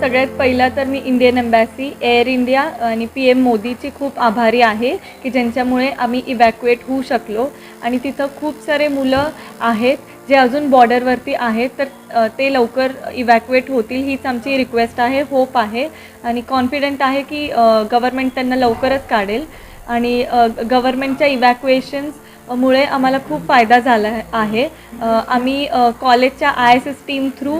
सगळ्यात पहिला तर मी Indian embassy air India P M M मोदीची खूप आभारी आहे की ज्यांच्यामुळे आम्ही इवॅक्युएट होऊ शकलो. आणि तिथं खूप सारे मुलं आहेत जे अजून बॉर्डरवरती आहेत तर ते लवकर इवॅक्युएट होतील हीच आमची रिक्वेस्ट आहे होप आहे. आणि कॉन्फिडंट आहे की गव्हर्मेंट त्यांना लवकरच काढेल. आणि गव्हर्मेंटच्या इवॅक्युएशन्स मुळे आम्हाला खूप फायदा झाला आहे. आम्ही कॉलेजच्या I S S team through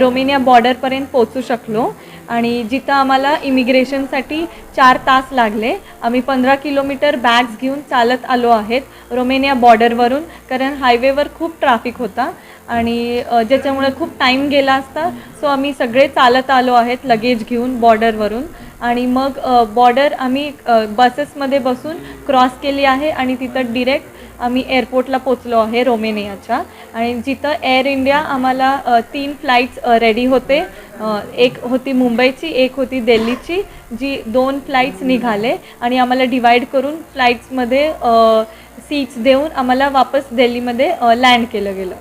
Romania बॉर्डरपर्यंत पोचू शकलो. आणि जिथं आम्हाला इमिग्रेशनसाठी चार तास लागले. आम्ही पंधरा किलोमीटर बॅग्स घेऊन चालत आलो आहेत रोमेनिया बॉर्डरवरून कारण हायवेवर खूप ट्रॅफिक होता. आणि ज्याच्यामुळे खूप टाईम गेला असता सो आम्ही सगळे चालत आलो आहेत लगेज घेऊन बॉर्डरवरून आणि मग बॉर्डर आम्ही बसेसमध्ये बसून क्रॉस केली आहे आणि तिथं डिरेक्ट आम्ही एअरपोर्टला पोचलो आहे रोमेनियाच्या. आणि जिथं एअर इंडिया आम्हाला तीन फ्लाईट्स रेडी होते. एक होती मुंबईची एक होती दिल्लीची जी दोन फ्लाईट्स निघाले. आणि आम्हाला डिवाईड करून फ्लाईट्समध्ये सीट्स देऊन आम्हाला वापस दिल्लीमध्ये लँड केलं गेलं.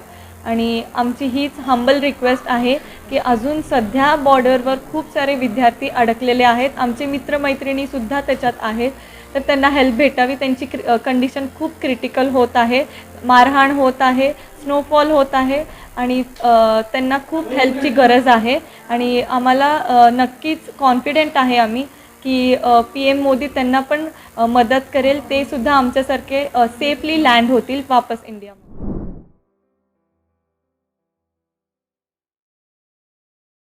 आणि आमची हीच हंबल रिक्वेस्ट आहे की अजून सध्या बॉर्डरवर खूप सारे विद्यार्थी अडकलेले आहेत. आमचे मित्रमैत्रिणीसुद्धा त्याच्यात आहेत. तर त्यांना हेल्प भेटावी. त्यांची कंडिशन खूप क्रिटिकल होत आहे. मारहाण होत आहे. स्नोफॉल होत आहे. आणि त्यांना खूप हेल्पची गरज आहे. आणि आम्हाला नक्कीच कॉन्फिडेंट आहे आम्ही की पी एम मोदी त्यांना पण मदत करेल. ते सुद्धा आमच्यासारखे सेफली लँड होतील वापस इंडियामध्ये